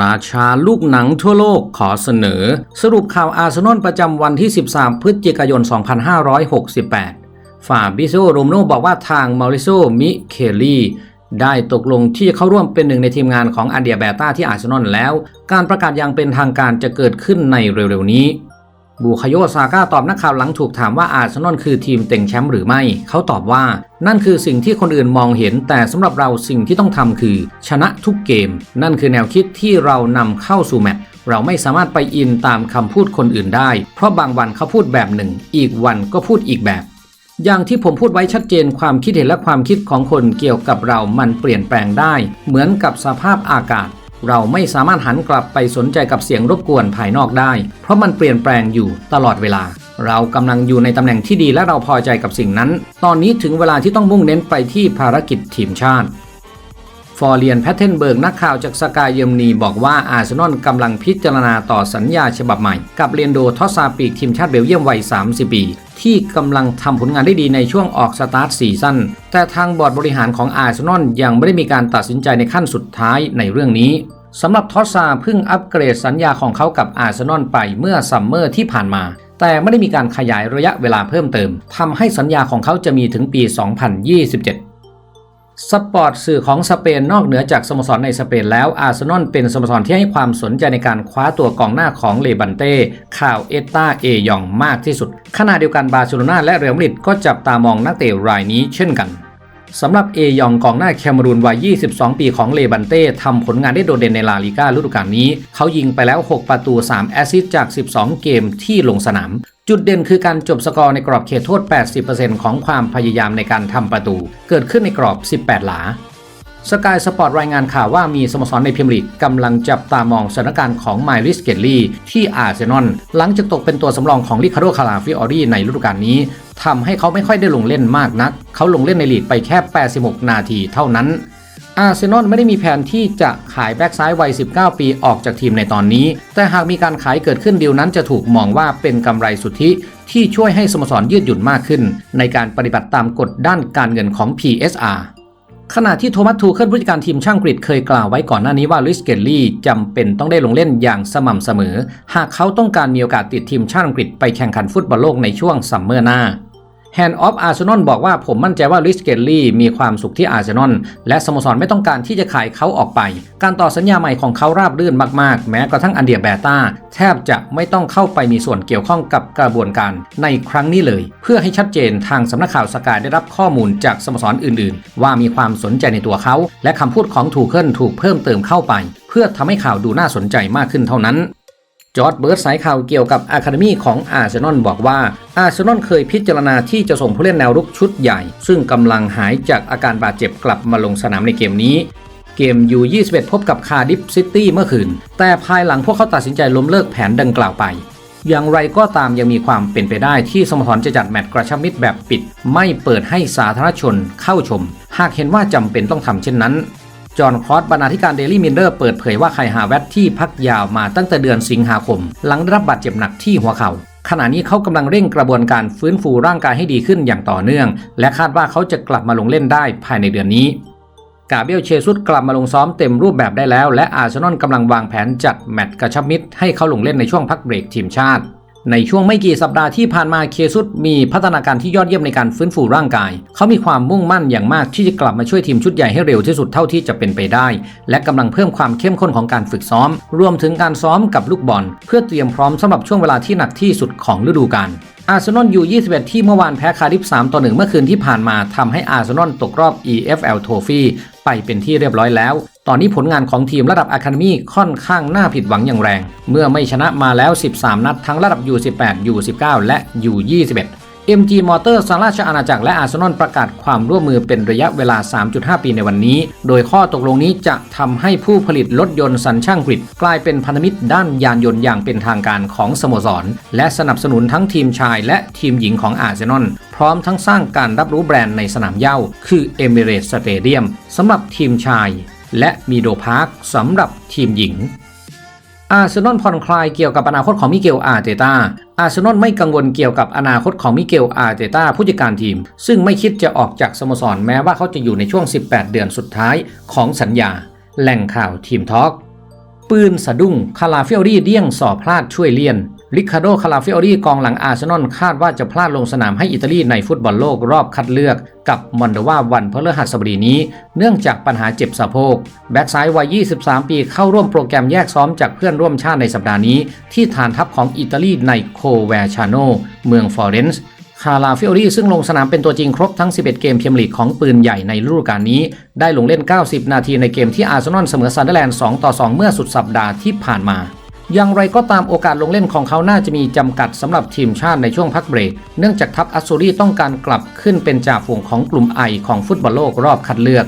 ราชาลูกหนังทั่วโลกขอเสนอ สรุปข่าวอาร์เซนอลประจำวันที่ 13 พฤศจิกายน 2568 ฝ่าบิโซโรมโนบอกว่าทางมาริโซมิเคลลีได้ตกลงที่จะเข้าร่วมเป็นหนึ่งในทีมงานของอันเดียแบต้าที่อาร์เซนอลแล้ว การประกาศอย่างเป็นทางการจะเกิดขึ้นในเร็วๆนี้ บูคาโยซาก้าตอบนักข่าวหลังถูกถามว่าอาร์เซนอลคือทีมเต็งแชมป์หรือไม่ เขาตอบว่า นั่นคือสิ่งที่คนอื่นมองเห็น แต่สำหรับเราสิ่งที่ต้องทำคือ ชนะทุกเกม นั่นคือแนวคิดที่เรานำเข้าสู่แมตช์เราไม่สามารถไปอินตามคำพูดคนอื่นได้ เพราะบางวันเขาพูดแบบหนึ่ง อีกวันก็พูดอีกแบบ อย่างที่ผมพูดไว้ชัดเจนความคิดเห็นและความคิดของคนเกี่ยวกับเรามันเปลี่ยนแปลงได้ เหมือนกับสภาพอากาศ เราไม่สามารถหันกลับไปสนใจกับเสียงรบกวนภายนอกได้ เพราะมันเปลี่ยนแปลงอยู่ตลอดเวลา เรากำลังอยู่ในตำแหน่งที่ดีและเราพอใจกับสิ่งนั้น ตอนนี้ถึงเวลาที่ต้องมุ่งเน้นไปที่ภารกิจทีมชาติ ฟอร์เรียนแพทเทนเบิร์กนักข่าวจากสกายเยมนีบอกว่าอาร์เซนอลกำลังพิจารณาต่อสัญญาฉบับใหม่ กับเรียนโดทอสซาปีกทีมชาติเบลเยียมวัย 30 ปี ที่กำลังทำผลงานได้ดีในช่วงออกสตาร์ทซีซั่นแต่ทางบอร์ดบริหารของอาร์เซนอลยังไม่ได้มีการตัดสินใจในขั้นสุดท้ายในเรื่องนี้สำหรับทอสซาเพิ่งอัปเกรดสัญญาของเขากับอาร์เซนอลไปเมื่อซัมเมอร์ที่ผ่านมา แต่ไม่ได้มีการขยายระยะเวลาเพิ่มเติมทำให้สัญญาของเขาจะมีถึงปี 2027 สปอร์ตสื่อของสเปนนอกเหนือจากสโมสรในสเปนแล้วอาร์เซนอลเป็นสโมสรที่ให้ความสนใจในการคว้าตัวกองหน้าของเลบันเต้ข่าวเอตตาเอยองมากที่สุด ขณะเดียวกันบาร์เซโลนาและเรอัลมาดริดก็จับตามองนักเตะรายนี้เช่นกันสำหรับเอยองกองหน้าแคมรูนวัย 22 ปีของเลบันเต้ทำผลงานได้โดดเด่นในลาลิก้าฤดูกาลนี้ เขายิงไปแล้ว 6 ประตู 3 แอสซิสต์จาก 12 เกมที่ลงสนาม จุดเด่นคือการจบสกอร์ในกรอบเขตโทษ 80%ของความพยายามในการทำประตู เกิดขึ้นในกรอบ 18 หลาสกายสปอร์ตรายงานข่าวว่ามีสโมสรในพรีเมียร์ลีกกำลังจับตามองสถานการณ์ของไมลิสเกตลี่ที่อาร์เซนอลหลังจากตกเป็นตัวสำรองของลิคาโดคาราฟิออรีในฤดูกาลนี้ทำให้เขาไม่ค่อยได้ลงเล่นมากนัก เขาลงเล่นในลีกไปแค่ 86 นาทีเท่านั้น อาร์เซนอลไม่ได้มีแผนที่จะขายแบ็กซ้ายวัย 19 ปีออกจากทีมในตอนนี้ แต่หากมีการขายเกิดขึ้นดีลนั้นจะถูกมองว่าเป็นกำไรสุทธิที่ช่วยให้สโมสรยืดหยุ่นมากขึ้น ในการปฏิบัติตามกฎด้านการเงินของ PSR ขณะที่โทมัสทูเคิลผู้จัดการทีมช่างกรีฑเคยกล่าวไว้ก่อนหน้านี้ว่าลุยส์เกลลี่จำเป็นต้องได้ลงเล่นอย่างสม่ำเสมอ หากเขาต้องการมีโอกาสติดทีมช่างกรีฑไปแข่งขันฟุตบอลโลกในช่วงซัมเมอร์หน้า แฮนด์ออฟอาร์เซนอลบอกว่าผมมั่นใจว่าลิสเกลลี่มีความสุขที่อาร์เซนอลและสโมสรไม่ต้องการที่จะขายเขาออกไป การต่อสัญญาใหม่ของเขาราบรื่นมากๆ แม้กระทั่งอันเดียแบต้าแทบจะไม่ต้องเข้าไปมีส่วนเกี่ยวข้องกับกระบวนการในครั้งนี้เลย เพื่อให้ชัดเจนทางสำนักข่าวสกายได้รับข้อมูลจากสโมสรอื่นๆ ว่ามีความสนใจในตัวเขา และคำพูดของทูเคิลถูกเพิ่มเติมเข้าไป เพื่อทำให้ข่าวดูน่าสนใจมากขึ้นเท่านั้น จอร์ดเบิร์ดสายข่าวเกี่ยวกับอะคาเดมีของอาร์เซนอลบอกว่า อาร์เซนอลเคยพิจารณาที่จะส่งผู้เล่นแนวรุกชุดใหญ่ ซึ่งกำลังหายจากอาการบาดเจ็บกลับมาลงสนามในเกมนี้ เกมยู21 พบกับคาร์ดิฟซิตี้เมื่อคืน แต่ภายหลังพวกเขาตัดสินใจล้มเลิกแผนดังกล่าวไป อย่างไรก็ตามยังมีความเป็นไปได้ที่สโมสรจะจัดแมตช์กระชับมิตรแบบปิด ไม่เปิดให้สาธารณชนเข้าชม หากเห็นว่าจำเป็นต้องทำเช่นนั้น จอห์นครอสบรรณาธิการเดลี่มินเดอร์เปิดเผยว่าไคฮาแวตที่พักยาวมาตั้งแต่เดือนสิงหาคม หลังได้รับบาดเจ็บหนักที่หัวเขา่าขณะนี้เขากำลังเร่งกระบวนการฟื้นฟูร่างกายให้ดีขึ้นอย่างต่อเนื่อง และคาดว่าเขาจะกลับมาลงเล่นได้ภายในเดือนนี้กาเบียลเชซุสกลับมาลงซ้อมเต็มรูปแบบได้แล้ว และอาร์เซนอลกำลังวางแผนจัดแมตช์กระชับมิตรให้เขาลงเล่นในช่วงพักเบรกทีมชาติ ในช่วงไม่กี่สัปดาห์ที่ผ่านมาเคซุสมีพัฒนาการที่ยอดเยี่ยมในการฟื้นฟูร่างกาย เขามีความมุ่งมั่นอย่างมากที่จะกลับมาช่วยทีมชุดใหญ่ให้เร็วที่สุดเท่าที่จะเป็นไปได้ และกำลังเพิ่มความเข้มข้นของการฝึกซ้อม รวมถึงการซ้อมกับลูกบอล เพื่อเตรียมพร้อมสำหรับช่วงเวลาที่หนักที่สุดของฤดูกาลอาร์เซนอลอยู่21 ที่เมื่อวานแพ้คาริฟ3ต่อ1เมื่อคืนที่ผ่านมาทำให้อาร์เซนอลตกรอบ EFL Trophy ไปเป็นที่เรียบร้อยแล้วตอนนี้ผลงานของทีมระดับอะคาเดมีค่อนข้างน่าผิดหวังอย่างแรง เมื่อไม่ชนะมาแล้ว 13 นัดทั้งระดับ U18 U19 และ U21 MG Motor สหราชอาณาจักรและอาร์เซนอลประกาศความร่วมมือเป็นระยะเวลา 3.5 ปีในวันนี้ โดยข้อตกลงนี้จะทำให้ผู้ผลิตรถยนต์สัญชาติกฤษกลายเป็นพันธมิตรด้านยานยนต์อย่างเป็นทางการของสโมสร และสนับสนุนทั้งทีมชายและทีมหญิงของอาร์เซนอลพร้อมทั้งสร้างการรับรู้แบรนด์ในสนามเหย้า คือ Emirates Stadium สำหรับทีมชาย และมีโดพาร์คสำหรับทีมหญิง อาร์เซนอลผ่อนคลายเกี่ยวกับอนาคตของมิเกลอาร์เตตาอาร์เซนอลไม่กังวลเกี่ยวกับอนาคตของมิเกลอาร์เตตาผู้จัดการทีม ซึ่งไม่คิดจะออกจากสโมสรแม้ว่าเขาจะอยู่ในช่วง 18 เดือนสุดท้ายของสัญญา แหล่งข่าวทีมทอล์กปืนสะดุ้งคาราเฟิโอรีเดี้ยงสอบพลาดช่วยเลียน ริคาโด คาราฟิโอรีกองหลังอาร์เซนอลคาดว่าจะพลาดลงสนามให้อิตาลีในฟุตบอลโลกรอบคัดเลือก กับมอนโดวาวันพฤหัสบดีนี้ เนื่องจากปัญหาเจ็บสะโพก แบ็กซ้ายวัย 23 ปีเข้าร่วมโปรแกรมแยกซ้อมจากเพื่อนร่วมชาติในสัปดาห์นี้ ที่ฐานทัพของอิตาลีในโคเวชาโน เมืองฟลอเรนซ์คาราฟิโอรีซึ่งลงสนามเป็นตัวจริงครบทั้ง 11 เกมเมียร์ลีกของปืนใหญ่ในฤดูกาลนี้ ได้ลงเล่น 90 นาทีในเกมที่อาร์เซนอลเสมอซันเดอร์แลนด์ 2 ต่อ 2 เมื่อสุดสัปดาห์ที่ผ่านมา อย่างไรก็ตามโอกาสลงเล่นของเขาน่าจะมีจำกัดสำหรับทีมชาติในช่วงพักเบรก เนื่องจากทัพอัสซูรีต้องการกลับขึ้นเป็นจ่าฝูงของกลุ่มไอของฟุตบอลโลกรอบคัดเลือก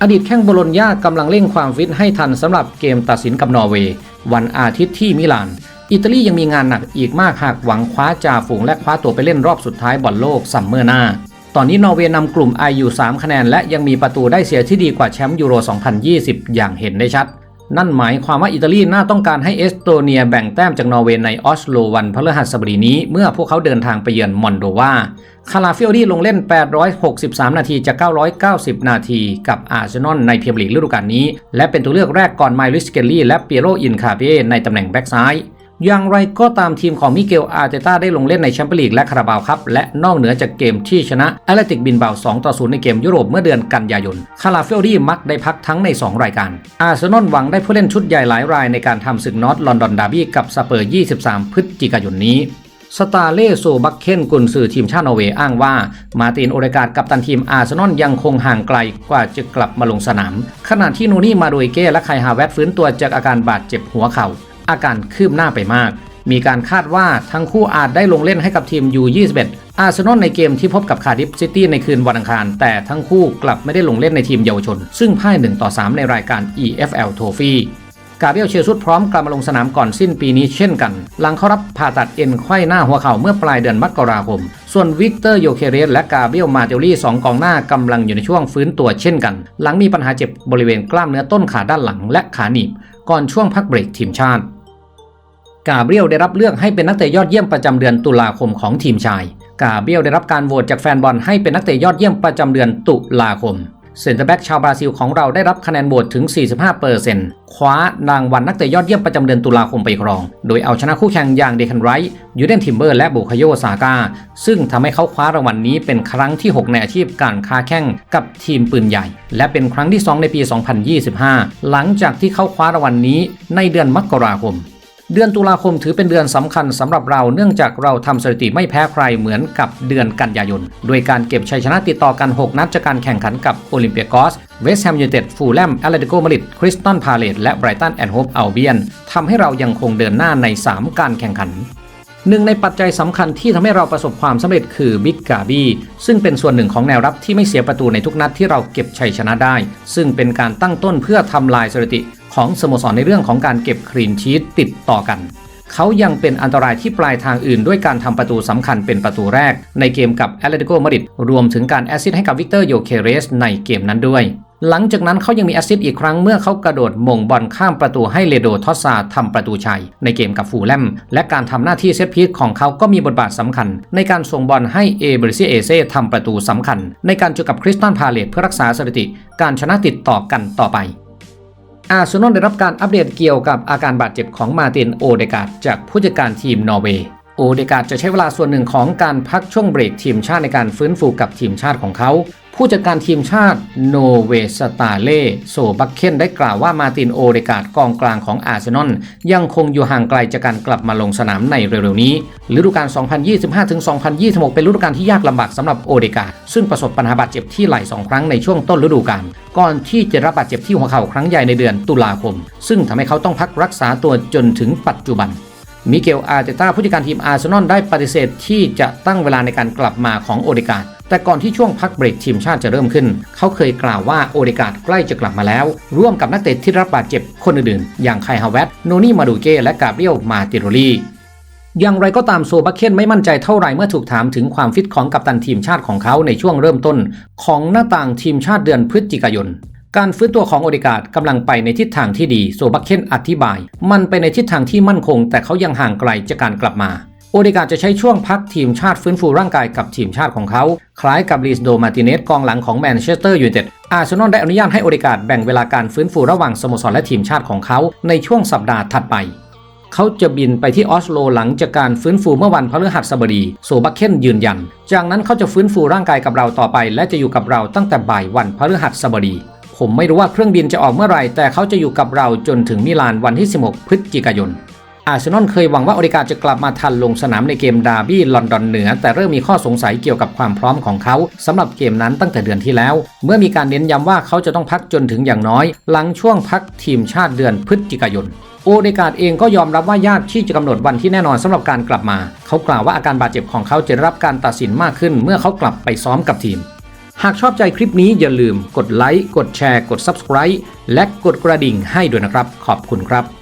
อดีตแข้งโบโลญญากำลังเร่งความฟิตให้ทันสำหรับเกมตัดสินกับนอร์เวย์วันอาทิตย์ที่มิลาน อิตาลียังมีงานหนักอีกมากหากหวังคว้าจ่าฝูงและคว้าตัวไปเล่นรอบสุดท้ายบอลโลกซัมเมอร์หน้า ตอนนี้นอร์เวย์นำกลุ่มไออยู่ 3 คะแนน และยังมีประตูได้เสียที่ดีกว่าแชมป์ยูโร 2020 อย่างเห็นได้ชัด นั่นหมายความว่าอิตาลีน่าต้องการให้เอสโตเนียแบ่งแต้มจากนอร์เวย์ในออสโลวันพฤหัสบดีนี้ เมื่อพวกเขาเดินทางไปเยือนมอนโดวาคาราฟิโอรีลงเล่น 863 นาทีจาก 990 นาที กับอาร์เซนอลในเพียร์ลีกฤดูกาลนี้ และเป็นตัวเลือกแรกก่อนไมลิสเกลลี่และเปียโรอินคาเบ้ในตำแหน่งแบ็กซ้าย อย่างไรก็ตามทีมของมิเกลอาร์เตต้าได้ลงเล่นในแชมเปี้ยนลีกและคาราบาวครับ และนอกเหนือจากเกมที่ชนะแอตเลติกบินเบา2ต่อ0ในเกมยุโรปเมื่อเดือนกันยายน คาราเฟลรี่มักได้พักทั้งใน 2 รายการ อาร์เซนอลหวังได้ผู้เล่นชุดใหญ่หลายรายในการทำศึกนอตลอนดอนดาร์บี้กับสเปอร์ 23 พฤศจิกายนนี้สตาร์เล่โซบักเคนกุนซือทีมชาตินอร์เวย์อ้างว่า มาตินโอเดกาดกับตันทีมอาร์เซนอลยังคงห่างไกลกว่าจะกลับมาลงสนาม ขณะที่นูนี่มาโดยเก้และไคฮาเวตฟื้นตัวจากอาการบาดเจ็บหัวเข่า อาการคืบหน้าไปมาก มีการคาดว่าทั้งคู่อาจได้ลงเล่นให้กับทีม U21 อาร์เซนอลในเกมที่พบกับคาร์ดิฟซิตี้ในคืนวันอังคาร แต่ทั้งคู่กลับไม่ได้ลงเล่นในทีมเยาวชน ซึ่งพ่าย1ต่อ3ในรายการ EFL Trophy กาเบรียลเชซุสพร้อมกลับมาลงสนามก่อนสิ้นปีนี้เช่นกัน หลังเขารับผ่าตัดเอ็นไขว้หน้าหัวเข่าเมื่อปลายเดือนมกราคม ส่วนวิกเตอร์โยเคเรสและกาเบรียลมาเตลลี่สองกองหน้ากำลังอยู่ในช่วงฟื้นตัวเช่นกัน หลังมีปัญหาเจ็บบริเวณกล้ามเนื้อต้นขาด้านหลังและขาหนีบ ก่อนช่วงพักเบรกทีมชาติ กาเบรียลได้รับเลือกให้เป็นนักเตะยอดเยี่ยมประจำเดือนตุลาคมของทีมชาย กาเบรียลได้รับการโหวตจากแฟนบอลให้เป็นนักเตะยอดเยี่ยมประจำเดือนตุลาคมเซนเตอร์แบ็กชาวบราซิลของเราได้รับคะแนนโหวตถึง 45%คว้ารางวัลนักเตะยอดเยี่ยมประจำเดือนตุลาคมไปครอง โดยเอาชนะคู่แข่งอย่างเดคันไรท์ยูเดนทิมเบอร์และบุคโยซาก้า ซึ่งทำให้เขาคว้ารางวัลนนี้เป็นครั้งที่ 6 ในอาชีพการค้าแข่งกับทีมปืนใหญ่ และเป็นครั้งที่ 2 ในปี 2025 หลังจากที่เขาคว้ารางวัลนนี้ในเดือนมกราคม เดือนตุลาคมถือเป็นเดือนสำคัญสำหรับเราเนื่องจากเราทำสถิติไม่แพ้ใครเหมือนกับเดือนกันยายน โดยการเก็บชัยชนะติดต่อกัน 6 นัดจากการแข่งขันกับโอลิมเปียกอส เวสต์แฮมยูไนเต็ด ฟูลแลมแอตเลติโกมาริดคริสตันพาเลตและไบรตันแอนด์โฮปอัลเบียนทำให้เรายังคงเดินหน้าใน 3 การแข่งขันหนึ่งในปัจจัยสำคัญที่ทำให้เราประสบความสำเร็จคือบิ๊กกาบีซึ่งเป็นส่วนหนึ่งของแนวรับที่ไม่เสียประตูในทุกนัดที่เราเก็บชัยชนะได้ ซึ่งเป็นการตั้งต้นเพื่อทำลายสถิติ ของสโมสรในเรื่องของการเก็บคลีนชีตติดต่อกัน เขายังเป็นอันตรายที่ปลายทางอื่นด้วยการทำประตูสำคัญเป็นประตูแรก ในเกมกับแอตเลติโกมาดริดรวมถึงการแอสซิสต์ให้กับวิกเตอร์โยเคเรสในเกมนั้นด้วยหลังจากนั้นเขายังมีแอสซิสต์อีกครั้งเมื่อเขากระโดดมงบอลข้ามประตูให้เลโดทอสซาทำประตูชัย ในเกมกับฟูแลม และการทำหน้าที่เซตพีซของเขาก็มีบทบาทสำคัญ ในการส่งบอลให้เอเบริซิเอเซ่ทำประตูสำคัญ ในการเจอกับคริสตันพาเลตเพื่อรักษาสถิติ การชนะติดต่อกันต่อไป อาร์เซนอลได้รับการอัปเดตเกี่ยวกับอาการบาดเจ็บของมาตินโอเดกาดจากผู้จัดการทีมนอร์เวย์โอเดกาดจะใช้เวลาส่วนหนึ่งของการพักช่วงเบรกทีมชาติในการฟื้นฟูกับทีมชาติของเขา ผู้จัดการทีมชาติโนเวสตาเล่โซบักเคนได้กล่าวว่ามาตินโอเดกาดกองกลางของอาร์เซนอลยังคงอยู่ห่างไกลจากการกลับมาลงสนามในเร็วๆนี้ฤดูกาล 2025-2026 เป็นฤดูกาลที่ยากลำบากสำหรับโอเดกาดซึ่งประสบปัญหาบาดเจ็บที่ไหล่สองครั้งในช่วงต้นฤดูกาลก่อนที่จะรับบาดเจ็บที่หัวเข่าครั้งใหญ่ในเดือนตุลาคม ซึ่งทำให้เขาต้องพักรักษาตัวจนถึงปัจจุบันมิเกลอาร์เตต้าผู้จัดการทีมอาร์เซนอลได้ปฏิเสธที่จะตั้งเวลาในการกลับมาของโอเดกาด แต่ก่อนที่ช่วงพักเบรกทีมชาติจะเริ่มขึ้น เขาเคยกล่าวว่าโอเดกาดใกล้จะกลับมาแล้ว ร่วมกับนักเตะที่รับบาดเจ็บคนอื่นๆ อย่างไคฮาเวตโนนี่มาดูเก้และกาเบรียลมาติโรลีอย่างไรก็ตามโซบักเคนไม่มั่นใจเท่าไหร่เมื่อถูกถามถึงความฟิตของกัปตันทีมชาติของเขาในช่วงเริ่มต้น ของหน้าต่างทีมชาติเดือนพฤศจิกายน การฟื้นตัวของโอเดกาดกำลังไปในทิศทางที่ดีโซบักเคนอธิบาย มันไปในทิศทางที่มั่นคง แต่เขายังห่างไกลจากการกลับมา โอเดกาดจะใช้ช่วงพักทีมชาติฟื้นฟูร่างกายกับทีมชาติของเขา คล้ายกับลีสโดมาติเนสกองหลังของแมนเชสเตอร์ยูไนเต็ดอาร์เซนอลได้อนุญาตให้โอเดกาดแบ่งเวลาการฟื้นฟูระหว่างสโมสรและทีมชาติของเขา ในช่วงสัปดาห์ถัดไป เขาจะบินไปที่ออสโลหลังจากการฟื้นฟูเมื่อวันพฤหัสบดีโซบักเคนยืนยัน จากนั้นเขาจะฟื้นฟูร่างกายกับเราต่อไป และจะอยู่กับเราตั้งแต่บ่ายวันพฤหัสบดีผมไม่รู้ว่าเครื่องบินจะออกเมื่อไหร่แต่เขาจะอยู่กับเราจนถึงมิลานวันที่ 16 พฤศจิกายน อาร์เซนอลเคยหวังว่าโอเดกาจะกลับมาทันลงสนามในเกมดาร์บี้ลอนดอนเหนือ แต่เริ่มมีข้อสงสัยเกี่ยวกับความพร้อมของเขาสำหรับเกมนั้นตั้งแต่เดือนที่แล้ว เมื่อมีการเน้นย้ำว่าเขาจะต้องพักจนถึงอย่างน้อย หลังช่วงพักทีมชาติเดือนพฤศจิกายนโอเดกาดเองก็ยอมรับว่ายากที่จะกำหนดวันที่แน่นอนสำหรับการกลับมา เขากล่าวว่าอาการบาดเจ็บของเขาจะรับการตัดสินมากขึ้น เมื่อเขากลับไปซ้อมกับทีม หากชอบใจคลิปนี้อย่าลืมกดไลค์กดแชร์ กด Subscribe และกดกระดิ่งให้ด้วยนะครับ ขอบคุณครับ